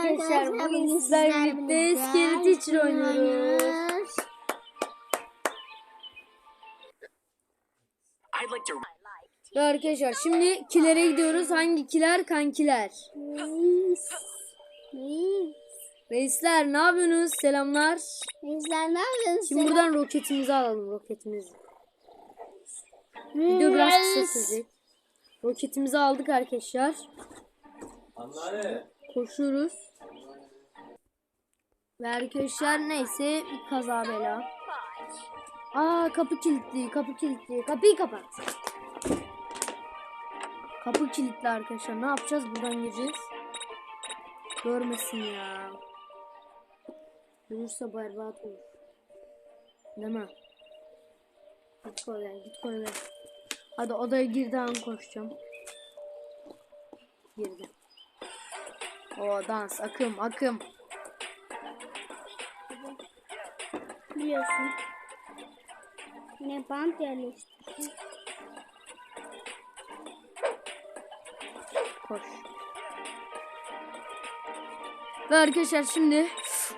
arkadaşlar bugün sizlerle birlikte Scary Teacher oynuyoruz. Ve arkadaşlar şimdi kilere gidiyoruz. Hangi kiler? Kankiler. Reis. Reis. Reisler ne yapıyorsunuz? Selamlar. Reisler ne yapıyorsun Şimdi buradan roketimizi alalım roketimizi. Video biraz kısa sürecek. Roketimizi aldık arkadaşlar. Koşuyoruz. Ve arkadaşlar neyse bir kaza bela. Aa kapı kilitli, kapı kilitli. Kapıyı kapat. Kapı kilitli arkadaşlar. Ne yapacağız? Buradan gireceğiz. Görmesin ya. Görürse berbat olur. Değil mi? Git gel, git gel. Hadi odaya girden koşacağım. Girdim. O dans, akım, akım. Biliyorsun. Yine bant yerleştirdim. Koş. Ve arkadaşlar şimdi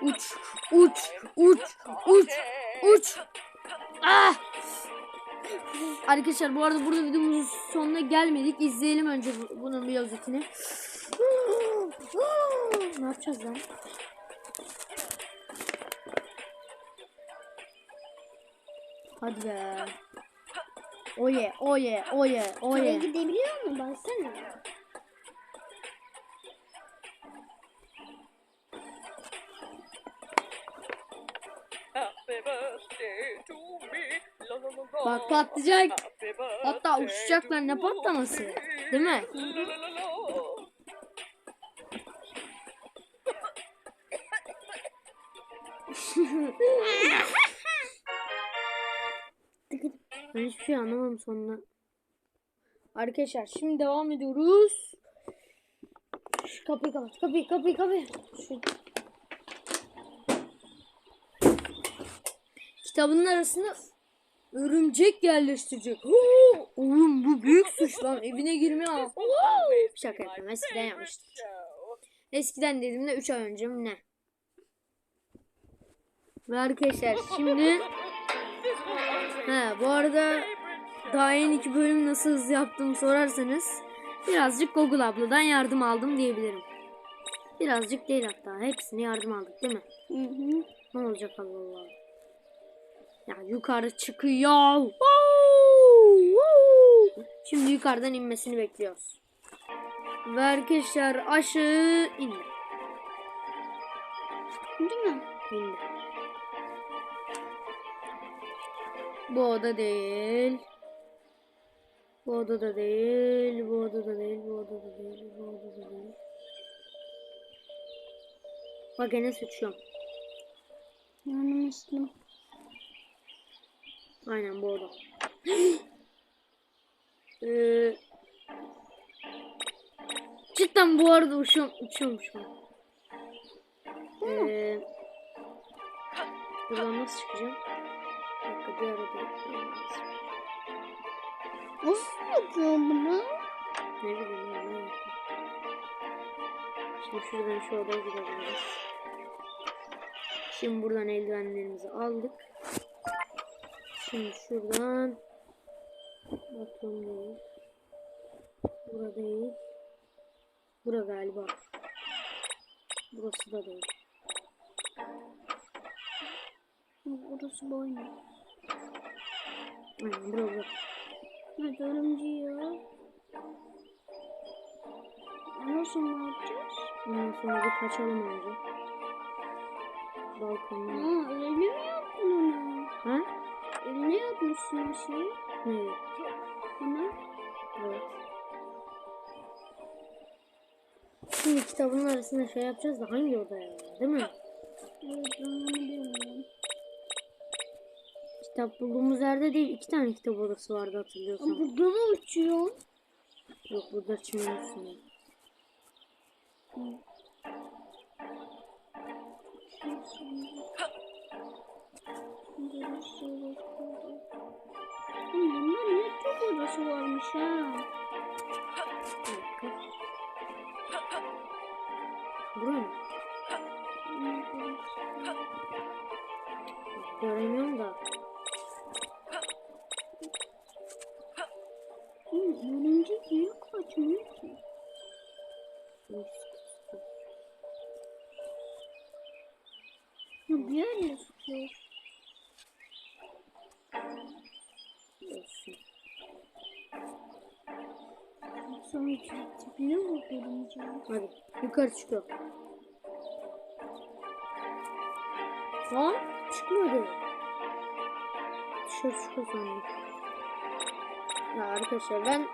uç, uç, uç, uç, uç. Ah! Arkadaşlar bu arada burada videomuzun sonuna gelmedik. İzleyelim önce bu- bunun bir özetini. Ne yapacağız lan? Hadi be. Oye, oye, oye, Oraya oye. gidebiliyor mu? Baksana. Bak patlayacak. Hatta uçacaklar ne patlaması. Değil mi? Ben hiçbir şey anlamadım sonunda. Arkadaşlar şimdi devam ediyoruz. Şu kapıyı kapat. Kapıyı kapıyı kapıyı. Şu... Kitabının arasında örümcek yerleştirecek. Oğlum bu büyük suç lan. Evine girmeye al. Şaka yapıyorum. Eskiden yapmıştım. Eskiden dediğimde 3 ay önce mi ne? Ve arkadaşlar şimdi Ha bu arada daha yeni iki bölüm nasıl hızlı yaptığımı sorarsanız birazcık Google abladan yardım aldım diyebilirim. Birazcık değil hatta. Hepsini yardım aldık değil mi? Hı hı. Ne olacak Allah Allah. Ya yukarı çıkıyor. Şimdi yukarıdan inmesini bekliyoruz. Ve arkadaşlar aşağı indi. Değil mi? İndi. Bu oda değil. Bu oda da değil. Bu oda da değil. Bu oda da değil. Bu oda da değil. Bak gene sıçıyorum. Yanılmıştım. Aynen bu oda. ee, cidden bu arada uçuyorum, uçuyormuş ben. Ee, buradan nasıl çıkacağım? Bir dakika bir arada yapmam lazım. Nasıl yapıyorum bunu? Ne bileyim ya ne yapayım. Şimdi şuradan şu odaya gidebiliriz. Şimdi buradan eldivenlerimizi aldık. Şimdi şuradan Bakalım değil. Burada değil. Bura galiba. Burası da değil. Burası boynu. Aynen bura bura. Hadi örümcü ya. Ondan sonra ne yapacağız? Ondan sonra bir kaçalım önce. Balkondan. Aa öyle mi yaptın onu? Ha? Eline yapmışsın her şeyi. Ne? Ama Evet. Şimdi kitabın arasında şey yapacağız da hangi odaya? Değil mi? evet ben onu bilmiyorum. Kitap bulduğumuz yerde değil. iki tane kitap odası vardı Ama hatırlıyorsan. burada da uçuyor. Yok burada çimenin üstünde. Bunlar ne çok odası varmış ha. Bir dakika. Bura mı? Göremiyorum Yerle tutuyor. Olsun. Sonra tipine bak örümceğin. Hadi yukarı çıkıyor. Lan çıkmadı. Dışarı çıkıyor sandım. Ya arkadaşlar ben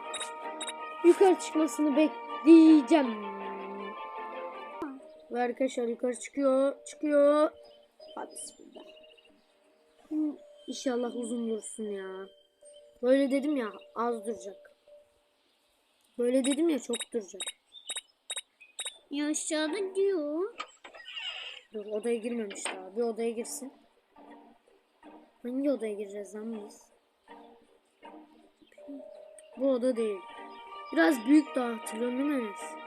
yukarı çıkmasını bekleyeceğim. Ve arkadaşlar yukarı çıkıyor. Çıkıyor. Hadi bismillah. Hı, İnşallah uzun dursun ya. Böyle dedim ya az duracak. Böyle dedim ya çok duracak. Ya aşağıda diyor. Dur odaya girmemiş daha. Bir odaya girsin. Hangi odaya gireceğiz lan biz? Bu oda değil. Biraz büyük daha hatırlıyorum değil mi Enes?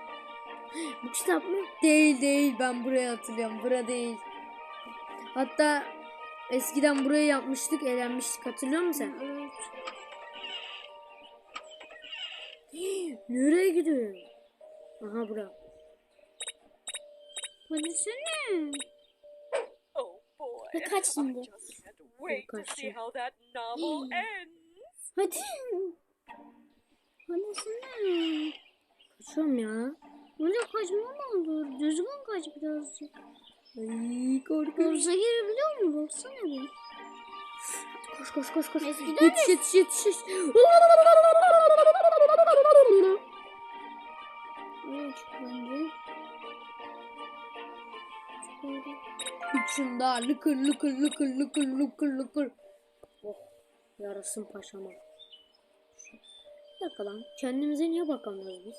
Bu kitap mı? Değil değil ben buraya hatırlıyorum. Bura değil. Hatta eskiden burayı yapmıştık eğlenmiştik hatırlıyor musun sen? Evet. Nereye gidiyor? Aha bura. Hadi sene. Oh. Ne kaç şimdi? novel ends. Hadi. Sene. Kaçıyorum ya. Öyle kaçma mı olur? Düzgün kaç birazcık. Ay korkuyorum. Havuza girebiliyor mu? Baksana bir. Koş koş koş koş. Eskiden Yetiş yetiş yetiş. yetiş. Öyle çık bence. Çıkıyorum. Uçunda lıkır lıkır lıkır lıkır lıkır lıkır. Oh yarasın paşama. Bir dakika lan kendimize niye bakamıyoruz biz?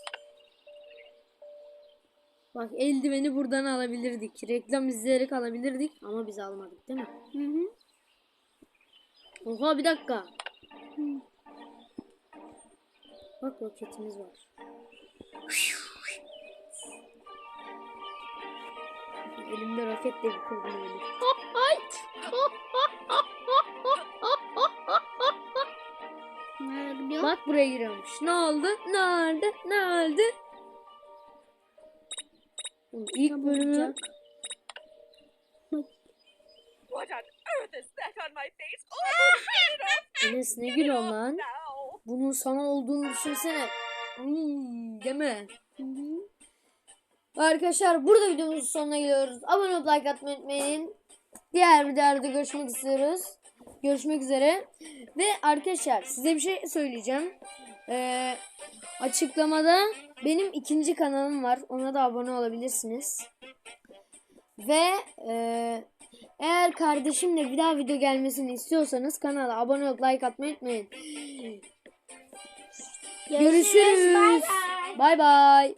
Bak eldiveni buradan alabilirdik. Reklam izleyerek alabilirdik ama biz almadık değil mi? Hı hı. Oha bir dakika. Hı. Bak roketimiz var. Elimde roketle yani. Nereye gidiyor? Bak buraya giriyormuş. Ne oldu? Ne oldu? Ne oldu? İlk bölümü What on earth is that on my face? Oh! Enes ne off lan? Bunun sana olduğunu düşünsene. Hmm? Hı hı. Arkadaşlar burada videomuzun sonuna geliyoruz. Abone olup like atmayı unutmayın. Diğer videolarda görüşmek istiyoruz. Görüşmek üzere. Ve arkadaşlar size bir şey söyleyeceğim. Ee, açıklamada benim ikinci kanalım var. Ona da abone olabilirsiniz. Ve e, eğer kardeşimle bir daha video gelmesini istiyorsanız kanala abone olup like atmayı unutmayın. Görüşürüz. Bay. Bay bay.